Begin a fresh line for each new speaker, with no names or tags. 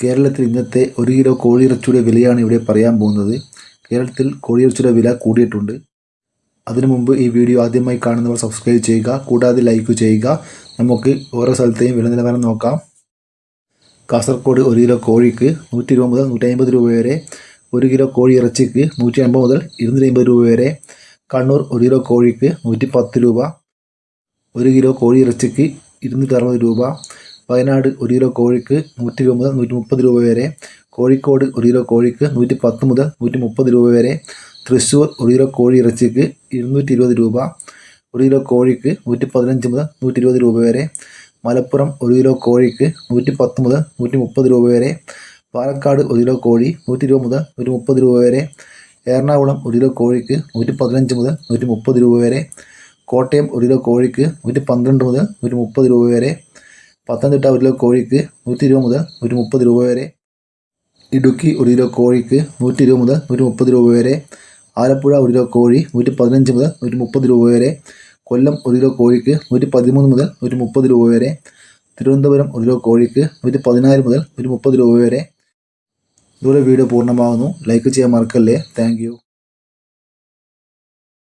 കേരളത്തിൽ ഇന്നത്തെ ഒരു കിലോ കോഴിയിറച്ചിയുടെ വിലയാണ് ഇവിടെ പറയാൻ പോകുന്നത്. കേരളത്തിൽ കോഴിയിറച്ചിയുടെ വില കൂടിയിട്ടുണ്ട്. അതിനു മുമ്പ് ഈ വീഡിയോ ആദ്യമായി കാണുന്നവർ സബ്സ്ക്രൈബ് ചെയ്യുക കൂടാതെ ലൈക്ക് ചെയ്യുക. നമുക്ക് ഓരോ സ്ഥലത്തെയും വില നിലവാരം നോക്കാം. കാസർഗോഡ് ഒരു കിലോ കോഴിക്ക് നൂറ്റി ഇരുപത് മുതൽ നൂറ്റി അമ്പത് രൂപ വരെ ഒരു കിലോ കോഴി ഇറച്ചിക്ക് നൂറ്റി അമ്പത് മുതൽ ഇരുന്നൂറ്റി അമ്പത് രൂപ വരെ കണ്ണൂർ ഒരു കിലോ കോഴിക്ക് നൂറ്റി പത്ത് രൂപ ഒരു കിലോ കോഴി ഇറച്ചിക്ക് ഇരുന്നൂറ്റി അറുപത് രൂപ വയനാട് ഒരു കിലോ കോഴിക്ക് നൂറ്റി ഇരുപത് മുതൽ നൂറ്റി മുപ്പത് രൂപ വരെ കോഴിക്കോട് ഒരു കിലോ കോഴിക്ക് നൂറ്റി പത്ത് മുതൽ നൂറ്റി മുപ്പത് രൂപ വരെ തൃശ്ശൂർ ഒരു കിലോ കോഴി ഇറച്ചിക്ക് ഇരുന്നൂറ്റി ഇരുപത് രൂപ ഒരു കിലോ കോഴിക്ക് നൂറ്റി പതിനഞ്ച് മുതൽ നൂറ്റി ഇരുപത് രൂപ വരെ മലപ്പുറം ഒരു കിലോ കോഴിക്ക് നൂറ്റി പത്ത് മുതൽ നൂറ്റി മുപ്പത് രൂപ വരെ പാലക്കാട് ഒരു കിലോ കോഴി നൂറ്റി ഇരുപത് മുതൽ നൂറ്റി മുപ്പത് രൂപ വരെ എറണാകുളം ഒരു കിലോ കോഴിക്ക് നൂറ്റി പതിനഞ്ച് മുതൽ നൂറ്റി മുപ്പത് രൂപ വരെ കോട്ടയം ഒരു കിലോ കോഴിക്ക് നൂറ്റി പന്ത്രണ്ട് മുതൽ നൂറ്റി മുപ്പത് രൂപ വരെ പത്തനംതിട്ട ഒരു കിലോ കോഴിക്ക് നൂറ്റി ഇരുപത് മുതൽ നൂറ്റി മുപ്പത് രൂപ വരെ. ഇടുക്കി ഒരു കിലോ കോഴിക്ക് നൂറ്റി ഇരുപത് മുതൽ നൂറ്റി മുപ്പത് രൂപ വരെ. ആലപ്പുഴ ഒരു കിലോ കോഴി നൂറ്റി പതിനഞ്ച് മുതൽ നൂറ്റി മുപ്പത് രൂപ വരെ. കൊല്ലം ഒരു കിലോ കോഴിക്ക് നൂറ്റി പതിമൂന്ന് മുതൽ നൂറ്റി മുപ്പത് രൂപ വരെ. തിരുവനന്തപുരം ഒരു കിലോ കോഴിക്ക് നൂറ്റി പതിനാല് മുതൽ നൂറ്റി മുപ്പത് രൂപ വരെ. ഇതോടെ വീഡിയോ പൂർണമാകുന്നു. ലൈക്ക് ചെയ്യാൻ മറക്കല്ലേ. താങ്ക്